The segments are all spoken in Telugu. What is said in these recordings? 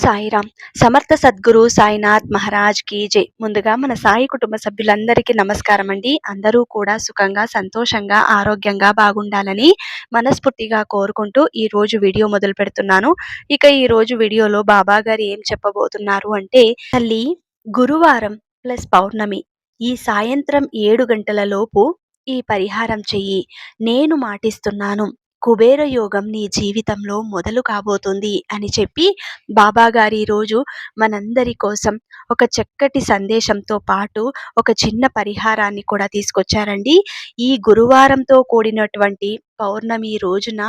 సాయిరామ్. సమర్థ సద్గురు సాయినాథ్ మహారాజ్కి జై. ముందుగా మన సాయి కుటుంబ సభ్యులందరికీ నమస్కారం అండి అందరూ కూడా సుఖంగా సంతోషంగా ఆరోగ్యంగా బాగుండాలని మనస్ఫూర్తిగా కోరుకుంటూ ఈ రోజు వీడియో మొదలు పెడుతున్నాను. ఇక ఈ రోజు వీడియోలో బాబా గారు ఏం చెప్పబోతున్నారు అంటే తల్లి గురువారం ప్లస్ పౌర్ణమి ఈ సాయంత్రం ఏడు గంటల లోపు ఈ పరిహారం చెయ్యి. నేను మాటిస్తున్నాను. కుబేర యోగం నీ జీవితంలో మొదలు కాబోతుంది అని చెప్పి బాబా రోజు మనందరి కోసం ఒక చక్కటి సందేశంతో పాటు ఒక చిన్న పరిహారాన్ని కూడా తీసుకొచ్చారండి. ఈ గురువారంతో కూడినటువంటి పౌర్ణమి రోజున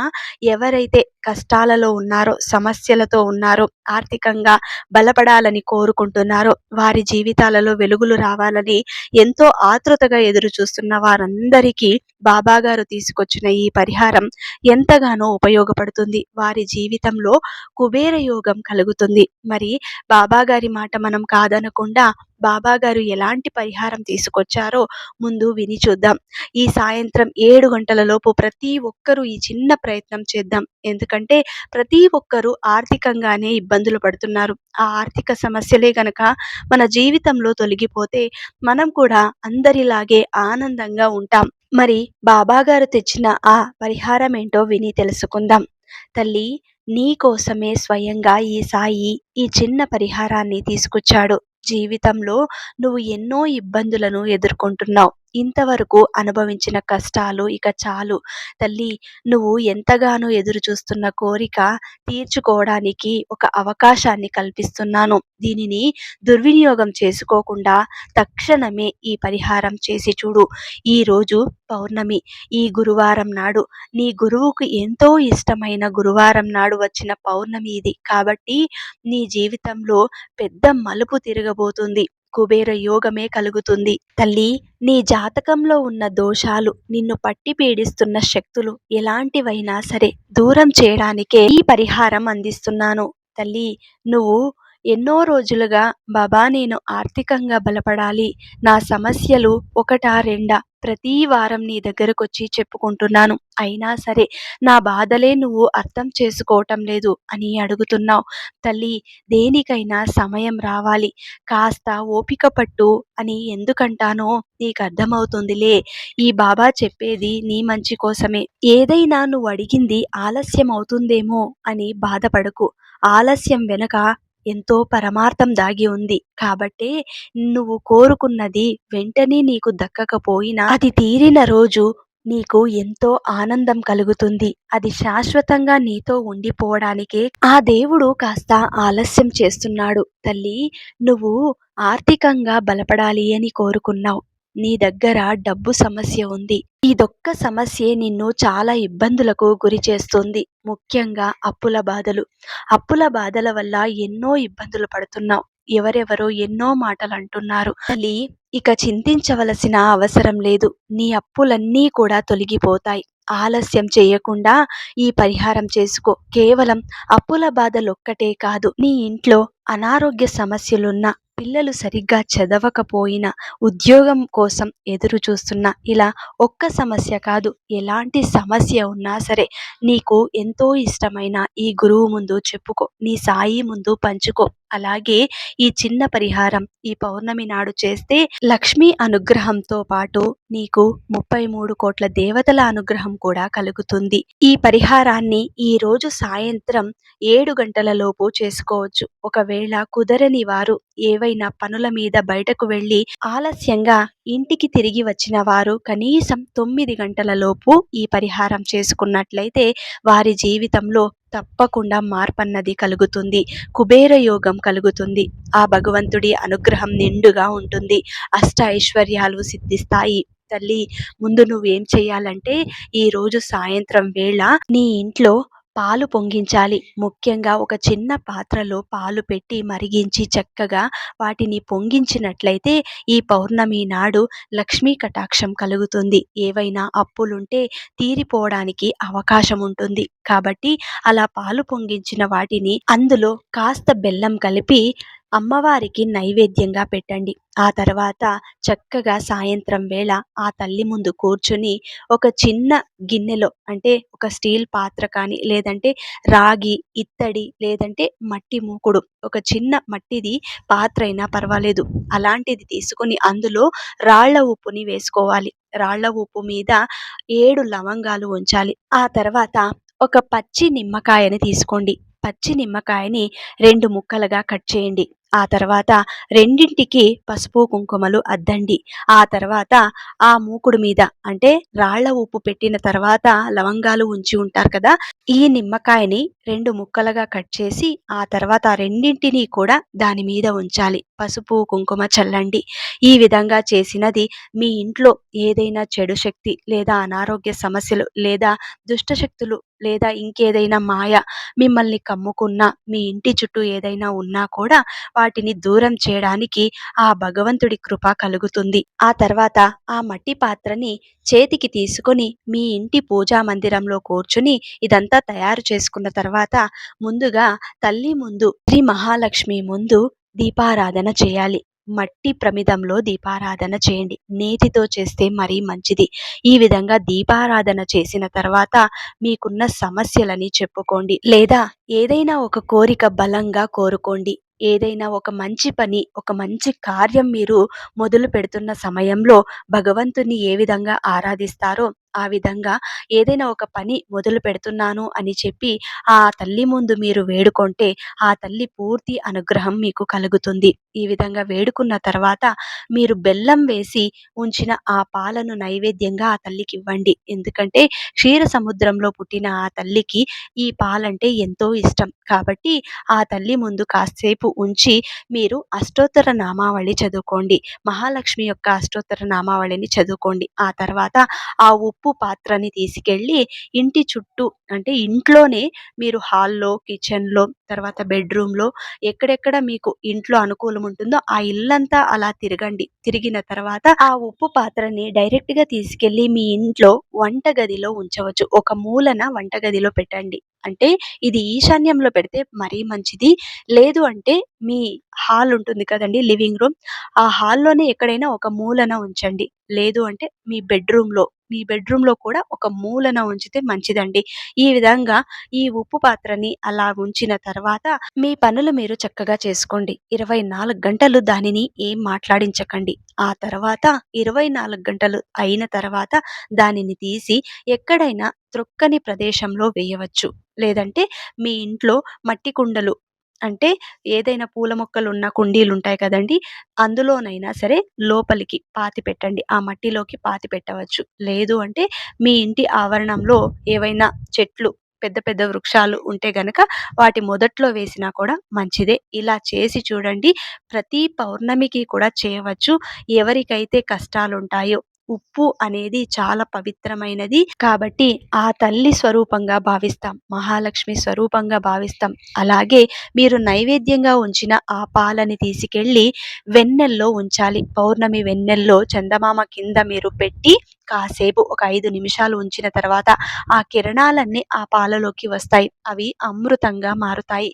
ఎవరైతే కష్టాలలో ఉన్నారో సమస్యలతో ఉన్నారో ఆర్థికంగా బలపడాలని కోరుకుంటున్నారో వారి జీవితాలలో వెలుగులు రావాలని ఎంతో ఆతృతగా ఎదురు చూస్తున్న వారందరికీ బాబాగారు తీసుకొచ్చిన ఈ పరిహారం ఎంతగానో ఉపయోగపడుతుంది. వారి జీవితంలో కుబేర యోగం కలుగుతుంది. మరి బాబాగారి మాట మనం కాదనకుండా బాబా గారు ఎలాంటి పరిహారం తీసుకొచ్చారో ముందు విని చూద్దాం. ఈ సాయంత్రం ఏడు గంటలలోపు ప్రతి ఒక్కరూ ఈ చిన్న ప్రయత్నం చేద్దాం. ఎందుకంటే ప్రతి ఒక్కరూ ఆర్థికంగానే ఇబ్బందులు పడుతున్నారు. ఆ ఆర్థిక సమస్యలే గనక మన జీవితంలో తొలగిపోతే మనం కూడా అందరిలాగే ఆనందంగా ఉంటాం. మరి బాబాగారు తెచ్చిన ఆ పరిహారం ఏంటో విని తెలుసుకుందాం. తల్లి నీ కోసమే స్వయంగా ఈ సాయి ఈ చిన్న పరిహారాన్ని తీసుకొచ్చాడు. జీవితంలో నువ్వు ఎన్నో ఇబ్బందులను ఎదుర్కొంటున్నావు. ఇంతవరకు అనుభవించిన కష్టాలు ఇక చాలు. తల్లి నువ్వు ఎంతగానో ఎదురు చూస్తున్న కోరిక తీర్చుకోవడానికి ఒక అవకాశాన్ని కల్పిస్తున్నాను. దీనిని దుర్వినియోగం చేసుకోకుండా తక్షణమే ఈ పరిహారం చేసి చూడు. ఈరోజు పౌర్ణమి ఈ గురువారం నాడు. నీ గురువుకు ఎంతో ఇష్టమైన గురువారం నాడు వచ్చిన పౌర్ణమి ఇది. కాబట్టి నీ జీవితంలో పెద్ద మలుపు తిరగబోతుంది. కుబేర యోగమే కలుగుతుంది. తల్లి నీ జాతకంలో ఉన్న దోషాలు నిన్ను పట్టి పీడిస్తున్న శక్తులు ఎలాంటివైనా సరే దూరం చేయడానికే ఈ పరిహారం అందిస్తున్నాను. తల్లి నువ్వు ఎన్నో రోజులుగా బాబా నేను ఆర్థికంగా బలపడాలి. నా సమస్యలు ఒకటా రెండా ప్రతి వారం నీ దగ్గరకు వచ్చి చెప్పుకుంటున్నాను. అయినా సరే నా బాధలే నువ్వు అర్థం చేసుకోవటం లేదు అని అడుగుతున్నావు. తల్లి దేనికైనా సమయం రావాలి. కాస్త ఓపిక పట్టు అని ఎందుకంటానో నీకు అర్థమవుతుందిలే. ఈ బాబా చెప్పేది నీ మంచి కోసమే. ఏదైనా నువ్వు అడిగింది ఆలస్యం అవుతుందేమో అని బాధపడకు. ఆలస్యం వెనక ఎంతో పరమార్థం దాగి ఉంది. కాబట్టే నువ్వు కోరుకున్నది వెంటనే నీకు దక్కకపోయినా అది తీరిన రోజు నీకు ఎంతో ఆనందం కలుగుతుంది. అది శాశ్వతంగా నీతో ఉండిపోవడానికే ఆ దేవుడు కాస్త ఆలస్యం చేస్తున్నాడు. తల్లి నువ్వు ఆర్థికంగా బలపడాలి అని కోరుకున్నావు. నీ దగ్గర డబ్బు సమస్య ఉంది. ఇదొక్క సమస్యే నిన్ను చాలా ఇబ్బందులకు గురి చేస్తుంది. ముఖ్యంగా అప్పుల బాధలు. అప్పుల బాధల వల్ల ఎన్నో ఇబ్బందులు పడుతున్నావు. ఎవరెవరో ఎన్నో మాటలు అంటున్నారు తల్లి ఇక చింతించవలసిన అవసరం లేదు. నీ అప్పులన్నీ కూడా తొలగిపోతాయి. ఆలస్యం చేయకుండా ఈ పరిహారం చేసుకో. కేవలం అప్పుల బాధలొక్కటే కాదు. నీ ఇంట్లో అనారోగ్య సమస్యలున్న పిల్లలు సరిగ్గా చదవకపోయినా ఉద్యోగం కోసం ఎదురు చూస్తున్నా ఇలా ఒక్క సమస్య కాదు ఎలాంటి సమస్య ఉన్నా సరే నీకు ఎంతో ఇష్టమైన ఈ గురువు ముందు చెప్పుకో నీ సాయి ముందు పంచుకో. అలాగే ఈ చిన్న పరిహారం ఈ పౌర్ణమి నాడు చేస్తే లక్ష్మీ అనుగ్రహంతో పాటు నీకు ముప్పై మూడు కోట్ల దేవతల అనుగ్రహం కూడా కలుగుతుంది. ఈ పరిహారాన్ని ఈ రోజు సాయంత్రం ఏడు గంటల లోపు చేసుకోవచ్చు. ఒకవేళ కుదరని వారు ఏవైనా పనుల మీద బయటకు వెళ్ళి ఆలస్యంగా ఇంటికి తిరిగి వచ్చిన వారు కనీసం తొమ్మిది గంటల లోపు ఈ పరిహారం చేసుకున్నట్లయితే వారి జీవితంలో తప్పకుండా మార్పన్నది కలుగుతుంది. కుబేర యోగం కలుగుతుంది. ఆ భగవంతుడి అనుగ్రహం నిండుగా ఉంటుంది. అష్ట ఐశ్వర్యాలు సిద్ధిస్తాయి. తల్లి ముందు నువ్వేం చేయాలంటే ఈ రోజు సాయంత్రం వేళ నీ ఇంట్లో పాలు పొంగించాలి. ముఖ్యంగా ఒక చిన్న పాత్రలో పాలు పెట్టి మరిగించి చక్కగా వాటిని పొంగించినట్లయితే ఈ పౌర్ణమి నాడు లక్ష్మీ కటాక్షం కలుగుతుంది. ఏవైనా అప్పులుంటే తీరిపోవడానికి అవకాశం ఉంటుంది. కాబట్టి అలా పాలు పొంగించిన వాటిని అందులో కాస్త బెల్లం కలిపి అమ్మవారికి నైవేద్యంగా పెట్టండి. ఆ తర్వాత చక్కగా సాయంత్రం వేళ ఆ తల్లి ముందు కూర్చుని ఒక చిన్న గిన్నెలో అంటే ఒక స్టీల్ పాత్ర కానీ లేదంటే రాగి ఇత్తడి లేదంటే మట్టి మూకుడు ఒక చిన్న మట్టిది పాత్ర అయినా పర్వాలేదు. అలాంటిది తీసుకొని అందులో రాళ్ళ ఉప్పుని వేసుకోవాలి. రాళ్ళ ఉప్పు మీద ఏడు లవంగాలు ఉంచాలి. ఆ తర్వాత ఒక పచ్చి నిమ్మకాయని తీసుకోండి. పచ్చి నిమ్మకాయని రెండు ముక్కలుగా కట్ చేయండి. ఆ తర్వాత రెండింటికి పసుపు కుంకుమలు అద్దండి. ఆ తర్వాత ఆ మూకుడు మీద అంటే రాళ్ళ ఉప్పు పెట్టిన తర్వాత లవంగాలు ఉంచి ఉంటారు కదా ఈ నిమ్మకాయని రెండు ముక్కలుగా కట్ చేసి ఆ తర్వాత రెండింటినీ కూడా దాని మీద ఉంచాలి. పసుపు కుంకుమ చల్లండి. ఈ విధంగా చేసినది మీ ఇంట్లో ఏదైనా చెడు శక్తి లేదా అనారోగ్య సమస్యలు లేదా దుష్ట శక్తులు లేదా ఇంకేదైనా మాయ మిమ్మల్ని కమ్ముకున్నా మీ ఇంటి చుట్టూ ఏదైనా ఉన్నా కూడా వాటిని దూరం చేయడానికి ఆ భగవంతుడి కృప కలుగుతుంది. ఆ తర్వాత ఆ మట్టి పాత్రని చేతికి తీసుకొని మీ ఇంటి పూజా మందిరంలో కూర్చుని ఇదంతా తయారు చేసుకున్న తర్వాత ముందుగా తల్లి ముందు శ్రీ మహాలక్ష్మి ముందు దీపారాధన చేయాలి. మట్టి ప్రమిదంలో దీపారాధన చేయండి. నేతితో చేస్తే మరీ మంచిది. ఈ విధంగా దీపారాధన చేసిన తర్వాత మీకున్న సమస్యలని చెప్పుకోండి. లేదా ఏదైనా ఒక కోరిక బలంగా కోరుకోండి. ఏదైనా ఒక మంచి పని ఒక మంచి కార్యం మీరు మొదలు పెడుతున్న సమయంలో భగవంతుని ఏ విధంగా ఆరాధిస్తారో ఆ విధంగా ఏదైనా ఒక పని మొదలు పెడుతున్నాను అని చెప్పి ఆ తల్లి ముందు మీరు వేడుకుంటే ఆ తల్లి పూర్తి అనుగ్రహం మీకు కలుగుతుంది. ఈ విధంగా వేడుకున్న తర్వాత మీరు బెల్లం వేసి ఉంచిన ఆ పాలను నైవేద్యంగా ఆ తల్లికి ఇవ్వండి. ఎందుకంటే క్షీర సముద్రంలో పుట్టిన ఆ తల్లికి ఈ పాలంటే ఎంతో ఇష్టం. కాబట్టి ఆ తల్లి ముందు కాసేపు ఉంచి మీరు అష్టోత్తర నామావళి చదువుకోండి. మహాలక్ష్మి యొక్క అష్టోత్తర నామావళిని చదువుకోండి. ఆ తర్వాత ఆ ఉప్పు ఉప్పు పాత్రని తీసుకెళ్ళి ఇంటి చుట్టూ అంటే ఇంట్లోనే మీరు హాల్లో కిచెన్లో తర్వాత బెడ్రూమ్లో ఎక్కడెక్కడ మీకు ఇంట్లో అనుకూలం ఉంటుందో ఆ ఇల్లంతా అలా తిరగండి. తిరిగిన తర్వాత ఆ ఉప్పు పాత్రని డైరెక్ట్గా తీసుకెళ్ళి మీ ఇంట్లో వంటగదిలో ఉంచవచ్చు. ఒక మూలన వంటగదిలో పెట్టండి. అంటే ఇది ఈశాన్యంలో పెడితే మరీ మంచిది. లేదు అంటే మీ హాల్ ఉంటుంది కదండి లివింగ్ రూమ్. ఆ హాల్లోనే ఎక్కడైనా ఒక మూలన ఉంచండి. లేదు అంటే మీ బెడ్రూమ్లో మీ బెడ్రూమ్లో కూడా ఒక మూలన ఉంచితే మంచిదండి. ఈ విధంగా ఈ ఉప్పు పాత్రని అలా ఉంచిన తర్వాత మీ పనులు మీరు చక్కగా చేసుకోండి. ఇరవై నాలుగు గంటలు దానిని ఏం మాట్లాడించకండి. ఆ తర్వాత ఇరవై నాలుగు గంటలు అయిన తర్వాత దానిని తీసి ఎక్కడైనా త్రొక్కని ప్రదేశంలో వేయవచ్చు. లేదంటే మీ ఇంట్లో మట్టి కుండలు అంటే ఏదైనా పూల మొక్కలు ఉన్న కుండీలు ఉంటాయి కదండి అందులోనైనా సరే లోపలికి పాతి పెట్టండి. ఆ మట్టిలోకి పాతి పెట్టవచ్చు. లేదు అంటే మీ ఇంటి ఆవరణంలో ఏవైనా చెట్లు పెద్ద పెద్ద వృక్షాలు ఉంటే గనక వాటి మొదట్లో వేసినా కూడా మంచిదే. ఇలా చేసి చూడండి. ప్రతి పౌర్ణమికి కూడా చేయవచ్చు. ఎవరికైతే కష్టాలు ఉంటాయో ఉప్పు అనేది చాలా పవిత్రమైనది కాబట్టి ఆ తల్లి స్వరూపంగా భావిస్తాం మహాలక్ష్మి స్వరూపంగా భావిస్తాం. అలాగే మీరు నైవేద్యంగా ఉంచిన ఆ పాలని తీసుకెళ్ళి వెన్నెల్లో ఉంచాలి. పౌర్ణమి వెన్నెల్లో చందమామ కింద మీరు పెట్టి కాసేపు ఒక ఐదు నిమిషాలు ఉంచిన తర్వాత ఆ కిరణాలన్నీ ఆ పాలలోకి వస్తాయి. అవి అమృతంగా మారుతాయి.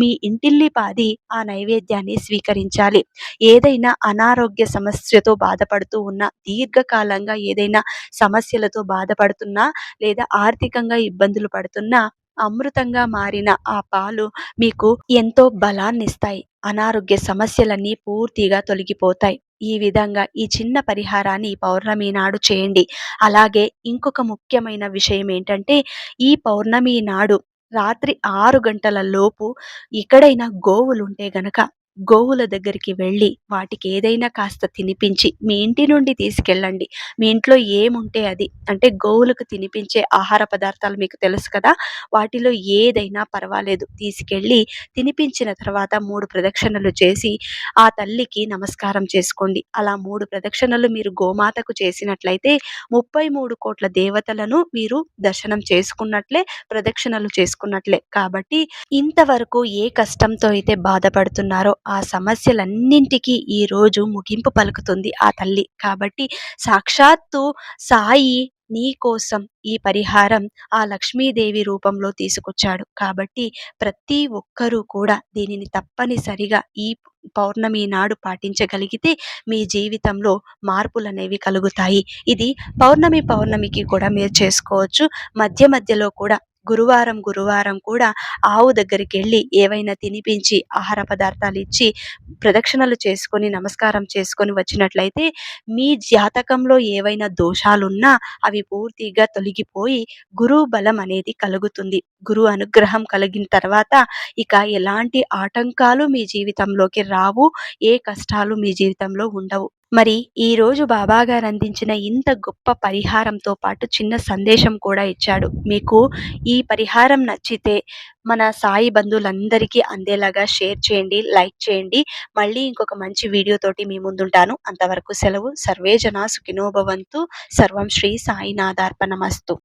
మీ ఇంటిల్లిపాది ఆ నైవేద్యాన్ని స్వీకరించాలి. ఏదైనా అనారోగ్య సమస్యతో బాధపడుతూ ఉన్న దీర్ఘకాలంగా ఏదైనా సమస్యలతో బాధపడుతున్నా లేదా ఆర్థికంగా ఇబ్బందులు పడుతున్నా అమృతంగా మారిన ఆ పాలు మీకు ఎంతో బలాన్ని ఇస్తాయి అనారోగ్య సమస్యలన్నీ పూర్తిగా తొలగిపోతాయి. ఈ విధంగా ఈ చిన్న పరిహారాన్ని పౌర్ణమి నాడు చేయండి. అలాగే ఇంకొక ముఖ్యమైన విషయం ఏంటంటే ఈ పౌర్ణమి నాడు రాత్రి ఆరు గంటల లోపు ఎక్కడైనా గోవులు ఉంటే గనక గోవుల దగ్గరికి వెళ్ళి వాటికి ఏదైనా కాస్త తినిపించి మీ ఇంటి నుండి తీసుకెళ్ళండి. మీ ఇంట్లో ఏముంటే అది. అంటే గోవులకు తినిపించే ఆహార పదార్థాలు మీకు తెలుసు కదా? వాటిలో ఏదైనా పర్వాలేదు. తీసుకెళ్ళి తినిపించిన తర్వాత మూడు ప్రదక్షిణలు చేసి ఆ తల్లికి నమస్కారం చేసుకోండి. అలా మూడు ప్రదక్షిణలు మీరు గోమాతకు చేసినట్లయితే ముప్పై మూడు కోట్ల దేవతలను మీరు దర్శనం చేసుకున్నట్లే ప్రదక్షిణలు చేసుకున్నట్లే. కాబట్టి ఇంతవరకు ఏ కష్టంతో అయితే బాధపడుతున్నారో ఆ సమస్యలన్నింటికీ ఈ రోజు ముగింపు పలుకుతుంది ఆ తల్లి. కాబట్టి సాక్షాత్తు సాయి నీ కోసం ఈ పరిహారం ఆ లక్ష్మీదేవి రూపంలో తీసుకొచ్చాడు. కాబట్టి ప్రతి ఒక్కరూ కూడా దీనిని తప్పనిసరిగా ఈ పౌర్ణమి నాడు పాటించగలిగితే మీ జీవితంలో మార్పులనేవి కలుగుతాయి. ఇది పౌర్ణమి పౌర్ణమికి కూడా మీరు చేసుకోవచ్చు. మధ్య మధ్యలో కూడా గురువారం గురువారం కూడా ఆవు దగ్గరికి వెళ్ళి ఏవైనా తినిపించి ఆహార పదార్థాలు ఇచ్చి ప్రదక్షిణలు చేసుకొని నమస్కారం చేసుకొని వచ్చినట్లయితే మీ జాతకంలో ఏవైనా దోషాలున్నా అవి పూర్తిగా తొలగిపోయి గురువు బలం అనేది కలుగుతుంది. గురువు అనుగ్రహం కలిగిన తర్వాత ఇక ఎలాంటి ఆటంకాలు మీ జీవితంలోకి రావు ఏ కష్టాలు మీ జీవితంలో ఉండవు. మరి ఈరోజు బాబాగారు అందించిన ఇంత గొప్ప పరిహారంతో పాటు చిన్న సందేశం కూడా ఇచ్చాడు. మీకు ఈ పరిహారం నచ్చితే మన సాయి బంధువులందరికీ అందేలాగా షేర్ చేయండి లైక్ చేయండి. మళ్ళీ ఇంకొక మంచి వీడియోతోటి మీ ముందుంటాను. అంతవరకు సెలవు. సర్వేజన సుఖినోభవంతు సర్వం శ్రీ సాయినాథార్పణమస్తు.